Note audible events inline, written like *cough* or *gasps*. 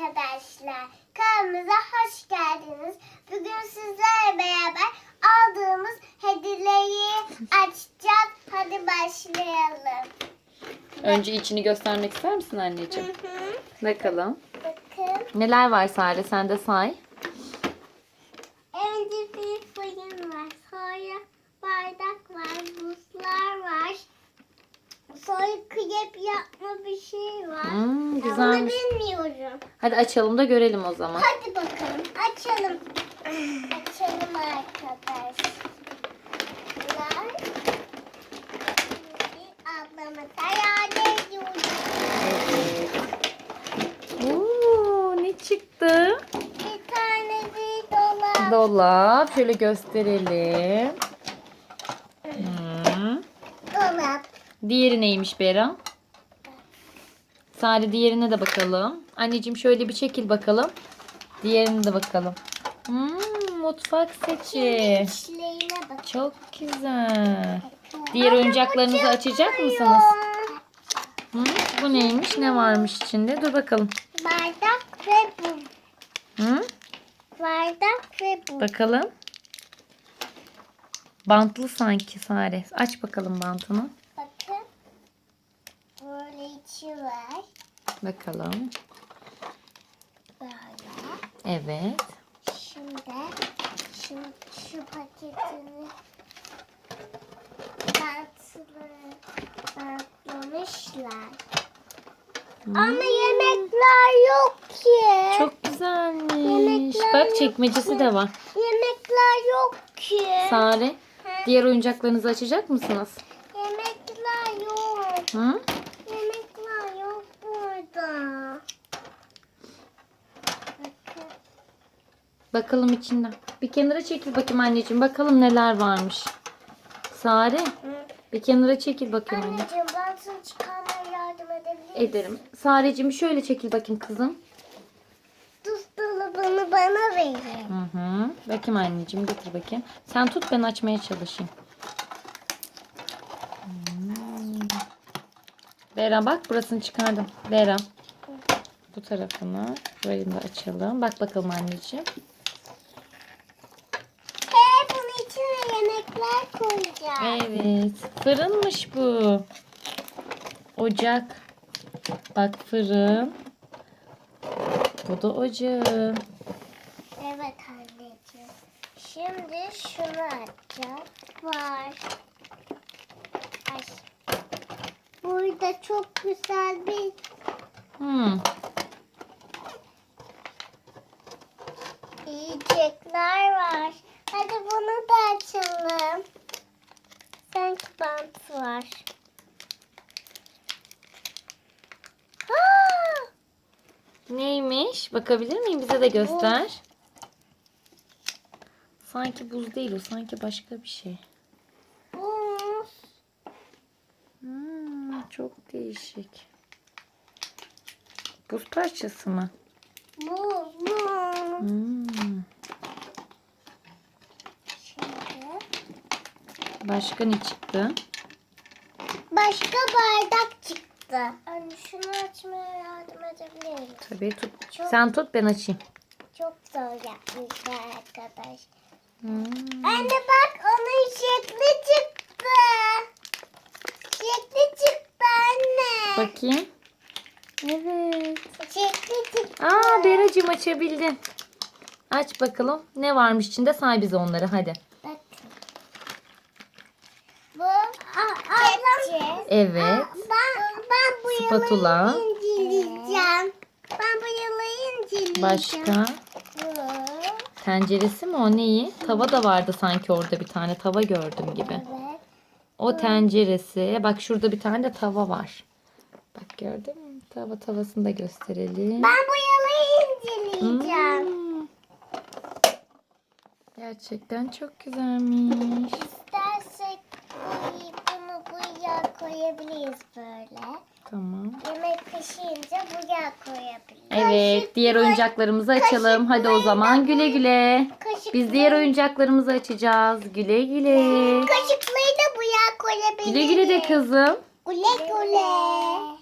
arkadaşlar. Kanalımıza hoş geldiniz. Bugün sizlerle beraber aldığımız hediyeleri açacağız. Hadi başlayalım. Önce içini göstermek ister misin Hı anneciğim? hı. Bakalım. Bakın. Neler var Sare? Sen de say. Önce bir fırın var. Sonra bardak var. Buzlar var. Krep yapma bir şey var. Hmm, güzelmiş. Onu bilmiyorum. Hadi açalım da görelim o zaman. Hadi bakalım açalım. açalım arkadaşlar. Ablama hayal ediyorum. Oo, ne çıktı? Bir tane bir dolap. Dolap. Şöyle gösterelim. Hmm. dolap. Diğeri neymiş Bera? Sare diğerine de bakalım. Anneciğim şöyle bir çekil bakalım. Diğerine de bakalım. Hmm, mutfak bak. Çok güzel. Diğer oyuncaklarınızı açacak mısınız? Hı? Bu neymiş? Ne varmış içinde? Dur bakalım. Bardak ve bu. Hı? Bardak ve bu. Bakalım. Bantlı sanki Sare. Aç bakalım bantını. İçi var. Bakalım. Böyle. Evet. Şimdi şu, şu paketini bantlı bantlamışlar. Ama yemekler yok ki. Çok güzelmiş. Yemekler Bak yok. çekmecesi de var. Yemekler yok ki. Sare, diğer oyuncaklarınızı açacak mısınız? Yemekler yok. Hı? Yemekler yok burada. Bakın. Bakalım içinden. Bir kenara çekil bakayım anneciğim. Bakalım neler varmış. Sare, bir kenara çekil bakayım anne. Anneciğim bantını çıkarmaya yardım edebilir misin? Ederim. Sareciğim şöyle çekil bakayım kızım. Buzdolabını bana verin. Hı hı. Bakayım anneciğim getir bakayım. Sen tut ben açmaya çalışayım. Hmm. Bera bak burasını çıkardım. Bera. Bu tarafını böyle de açalım. Bak bakalım anneciğim. Yemekler koyacağım. Evet. Fırınmış bu. Ocak. Bak fırın. Bu da ocağı. Evet anneciğim. Şimdi şunu açacağım. Var. Ay. Burada çok güzel bir Hmm. yiyecekler var. Hadi bunu. Sanki bant var. *gasps* Neymiş? Bakabilir miyim? Bize de göster. Sanki buz değil o. Sanki başka bir şey. Buz. Hmm, çok değişik. Buz parçası mı? Buz. Buz. Hmm. Şimdi. Başka ne çıktı? Başka bardak çıktı. Anne şunu açmaya yardım edebilir misin? Tabii tut. Çok- Sen tut ben açayım. Çok zor yapmışlar arkadaş. Hmm. Anne bak onun şekli çıktı. Şekli çıktı anne. Bakayım. Evet. Şekli çıktı. Aa Beracığım açabildin. Aç bakalım. Ne varmış içinde? Say bize onları hadi. Bakın. Bu ablam. Evet. Ben, ben bu Spatula. inceleyeceğim. Ben bu yalayı inceleyeceğim. Başka? Tenceresi mi o neyi? Tava da vardı sanki orada bir tane tava gördüm gibi. Evet. O tenceresi. Bak şurada bir tane de tava var. Bak gördün mü? Tava tavasını da gösterelim. Ben bu yalayı inceleyeceğim. Hmm. Gerçekten çok güzelmiş. İstersek bu- bunu buraya koyabiliriz böyle. Tamam. Yemek pişince buraya koyabiliriz. Evet, diğer oyuncaklarımızı açalım. Hadi o zaman güle güle. Kaşık, Biz diğer oyuncaklarımızı açacağız. Güle güle. Kaşıklayı da buraya koyabiliriz. Güle güle de kızım. Güle güle.